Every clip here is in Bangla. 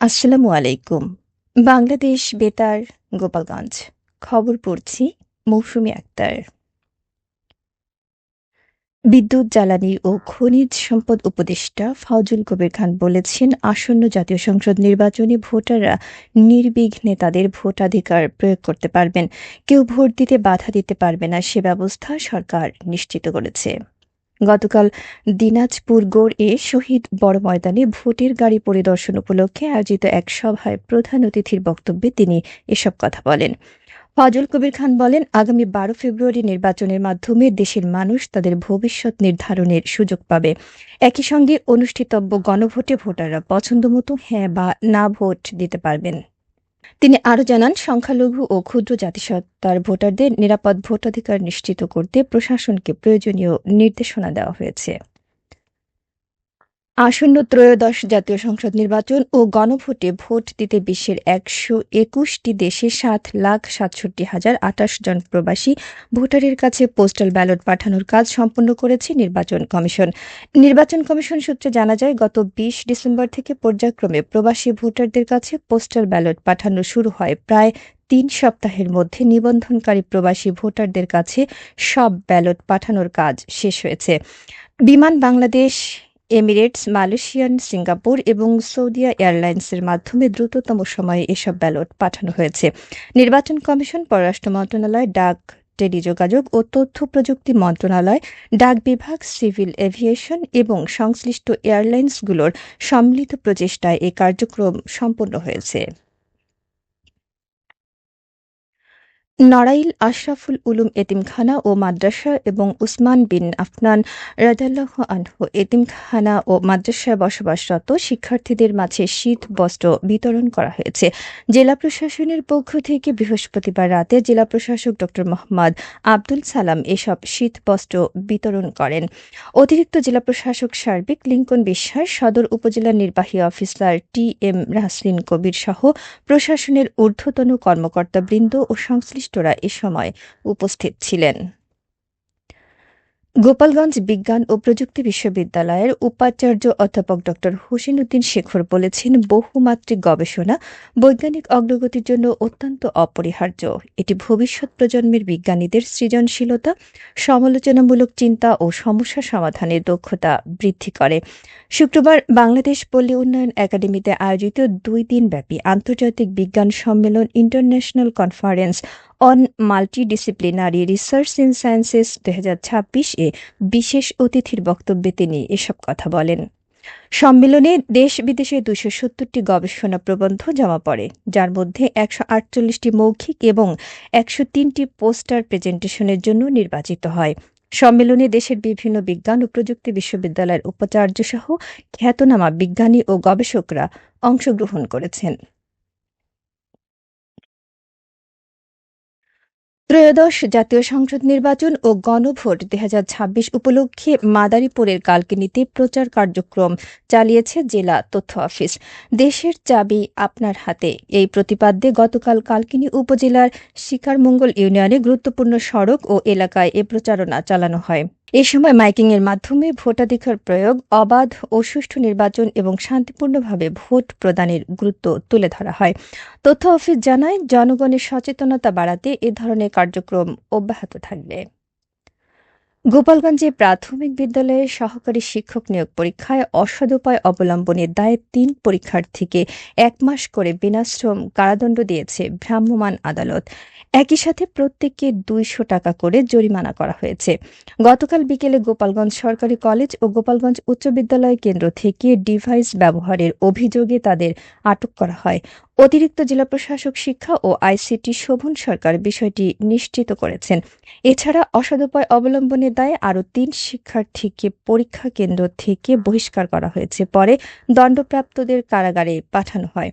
আসসালামু আলাইকুম। বাংলাদেশ বেতার, গোপালগঞ্জ। খবর পড়ছি মৌসুমী আক্তার। বিদ্যুৎ, জ্বালানি ও খনিজ সম্পদ উপদেষ্টা ফাউজুল কবির খান বলেছেন, আসন্ন জাতীয় সংসদ নির্বাচনে ভোটাররা নির্বিঘ্নে তাদের ভোটাধিকার প্রয়োগ করতে পারবেন। কেউ ভোট দিতে বাধা দিতে পারবে না, সে ব্যবস্থা সরকার নিশ্চিত করেছে। গতকাল দিনাজপুর গোড় শহীদ বড় ময়দানে ভোটের গাড়ি পরিদর্শন উপলক্ষে আয়োজিত এক সভায় প্রধান অতিথির বক্তব্যে তিনি এসব কথা বলেন। ফজল কবির খান বলেন, আগামী বারো ফেব্রুয়ারি নির্বাচনের মাধ্যমে দেশের মানুষ তাদের ভবিষ্যৎ নির্ধারণের সুযোগ পাবে। একই সঙ্গে অনুষ্ঠিতব্য গণভোটে ভোটাররা পছন্দমতো হ্যাঁ বা না ভোট দিতে পারবেন। তিনি আরও জানান, সংখ্যালঘু ও ক্ষুদ্র জাতিসত্তার ভোটারদের নিরাপদ ভোটাধিকার নিশ্চিত করতে প্রশাসনকে প্রয়োজনীয় নির্দেশনা দেওয়া হয়েছে। আসন্ন ত্রয়োদশ জাতীয় সংসদ নির্বাচন ও গণভোটে ভোট দিতে বিশ্বের একশো একুশটি দেশে সাত লাখ সাতষট্টি হাজার আটাশ জন প্রবাসী ভোটারের কাছে পোস্টাল ব্যালট পাঠানোর কাজ সম্পন্ন করেছে নির্বাচন কমিশন। নির্বাচন কমিশন সূত্রে জানা যায়, গত বিশ ডিসেম্বর থেকে পর্যায়ক্রমে প্রবাসী ভোটারদের কাছে পোস্টাল ব্যালট পাঠানো শুরু হয়। প্রায় তিন সপ্তাহের মধ্যে নিবন্ধনকারী প্রবাসী ভোটারদের কাছে সব ব্যালট পাঠানোর কাজ শেষ হয়েছে। বিমান বাংলাদেশ এমিরেটস, মালয়েশিয়ান, সিঙ্গাপুর এবং সৌদিয়া এয়ারলাইন্সের মাধ্যমে দ্রুততম সময়ে এসব ব্যালট পাঠানো হয়েছে। নির্বাচন কমিশন, পররাষ্ট্র মন্ত্রণালয়, ডাক টেলিযোগাযোগ ও তথ্য প্রযুক্তি মন্ত্রণালয়, ডাক বিভাগ, সিভিল এভিয়েশন এবং সংশ্লিষ্ট এয়ারলাইন্সগুলোর সম্মিলিত প্রচেষ্টায় এ কার্যক্রম সম্পন্ন হয়েছে। নড়াইল আশরাফুল উলুম এতিমখানা ও মাদ্রাসা এবং উসমান বিন আফনান রাজাল্লাহ আনহু এতিমখানা ও মাদ্রাসায় বসবাসরত শিক্ষার্থীদের মাঝে শীত বস্ত্র বিতরণ করা হয়েছে। জেলা প্রশাসনের পক্ষ থেকে বৃহস্পতিবার রাতে জেলা প্রশাসক ড. মোহাম্মদ আব্দুল সালাম এসব শীত বস্ত্র বিতরণ করেন। অতিরিক্ত জেলা প্রশাসক সার্বিক লিঙ্কন বিশ্বাস, সদর উপজেলা নির্বাহী অফিসার টি এম রাসলিন কবির সহ প্রশাসনের ঊর্ধ্বতন কর্মকর্তাবৃন্দ ও সংশ্লিষ্ট সংশ্লিষ্টরা এ সময় উপস্থিত ছিলেন। গোপালগঞ্জ বিজ্ঞান ও প্রযুক্তি বিশ্ববিদ্যালয়ের উপাচার্য অধ্যাপক ড. হোসেন উদ্দিন শেখর বলেছেন বহুমাত্রিক গবেষণা বৈজ্ঞানিক অগ্রগতির জন্য অত্যন্ত অপরিহার্য। এটি ভবিষ্যৎ প্রজন্মের বিজ্ঞানীদের সৃজনশীলতা, সমালোচনামূলক চিন্তা ও সমস্যা সমাধানের দক্ষতা বৃদ্ধি করে। শুক্রবার বাংলাদেশ পল্লী উন্নয়ন একাডেমিতে আয়োজিত দুই দিনব্যাপী আন্তর্জাতিক বিজ্ঞান সম্মেলন international conference on multidisciplinary research in sciences দুই হাজার ছাব্বিশ এ বিশেষ অতিথির বক্তব্যে তিনি এসব কথা বলেন। সম্মেলনে দেশ বিদেশে দুশো সত্তরটি গবেষণা প্রবন্ধ জমা পড়ে, যার মধ্যে একশো আটচল্লিশটি মৌখিক এবং একশো তিনটি পোস্টার প্রেজেন্টেশনের জন্য নির্বাচিত হয়। সম্মেলনে দেশের বিভিন্ন বিজ্ঞান ও প্রযুক্তি বিশ্ববিদ্যালয়ের উপাচার্য সহ খ্যাতনামা বিজ্ঞানী ও গবেষকরা অংশগ্রহণ করেছেন। ত্রয়োদশ জাতীয় সংসদ নির্বাচন ও গণভোট দুই হাজার ছাব্বিশ উপলক্ষে মাদারীপুরের কালকিনিতে প্রচার কার্যক্রম চালিয়েছে জেলা তথ্য অফিস। দেশের চাবি আপনার হাতে। এই প্রতিপাদ্যে গতকাল কালকিনি উপজেলার শিকারমঙ্গল ইউনিয়নে গুরুত্বপূর্ণ সড়ক ও এলাকায় এ প্রচারণা চালানো হয়। এ সময় মাইকিং এর মাধ্যমে ভোটাধিকার প্রয়োগ, অবাধ ও সুষ্ঠু নির্বাচন এবং শান্তিপূর্ণভাবে ভোট প্রদানের গুরুত্ব তুলে ধরা হয়। তথ্য অফিস জানায়, জনগণের সচেতনতা বাড়াতে এ ধরনের কার্যক্রম অব্যাহত থাকবে। গোপালগঞ্জে প্রাথমিক বিদ্যালয়ে সহকারী শিক্ষক নিয়োগ পরীক্ষায় অসদুপায় অবলম্বনের দায়ে তিন পরীক্ষার্থীকে এক মাস করে বিনাশ্রম কারাদণ্ড দিয়েছে ভ্রাম্যমাণ আদালত। একই সাথে প্রত্যেককে দুইশো টাকা করে জরিমানা করা হয়েছে। গতকাল বিকেলে গোপালগঞ্জ সরকারি কলেজ ও গোপালগঞ্জ উচ্চ বিদ্যালয় কেন্দ্র থেকে ডিভাইস ব্যবহারের অভিযোগে তাদের আটক করা হয়। অতিরিক্ত জেলা প্রশাসক শিক্ষা ও আইসিটি শোভন সরকার বিষয়টি নিশ্চিত করেছেন। এছাড়া অসদুপায় অবলম্বনের দায়ে আরও তিন শিক্ষার্থীকে পরীক্ষা কেন্দ্র থেকে বহিষ্কার করা হয়েছে। পরে দণ্ডপ্রাপ্তদের কারাগারে পাঠানো হয়।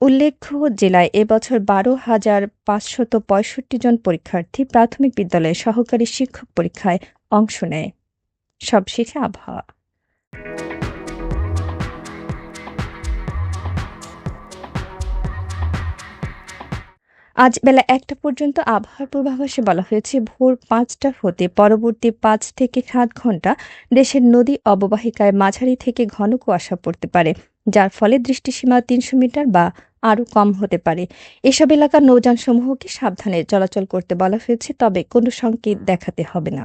উল্লেখ্য, জেলায় এবছর বারো হাজার পাঁচশত পঁয়ষট্টি জন পরীক্ষার্থী প্রাথমিক বিদ্যালয়ে সহকারী শিক্ষক পরীক্ষায় অংশ নেয়। সবশেষে আবহাওয়া। আজ বেলা একটা পর্যন্ত আবহাওয়ার পূর্বাভাসে বলা হয়েছে, ভোর পাঁচটা হতে পরবর্তী পাঁচ থেকে সাত ঘণ্টা দেশের নদী অববাহিকায় মাঝারি থেকে ঘন কুয়াশা পড়তে পারে, যার ফলে দৃষ্টিসীমা তিনশো মিটার বা আরও কম হতে পারে। এসব এলাকার নৌযানসমূহকে সাবধানে চলাচল করতে বলা হয়েছে, তবে কোনো সংকেত দেখাতে হবে না।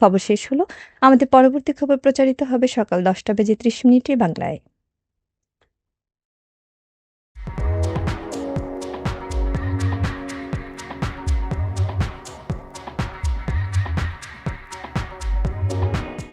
খবর শেষ হলো। আমাদের পরবর্তী খবর প্রচারিত হবে সকাল দশটা বেজে ত্রিশ মিনিটে বাংলায়।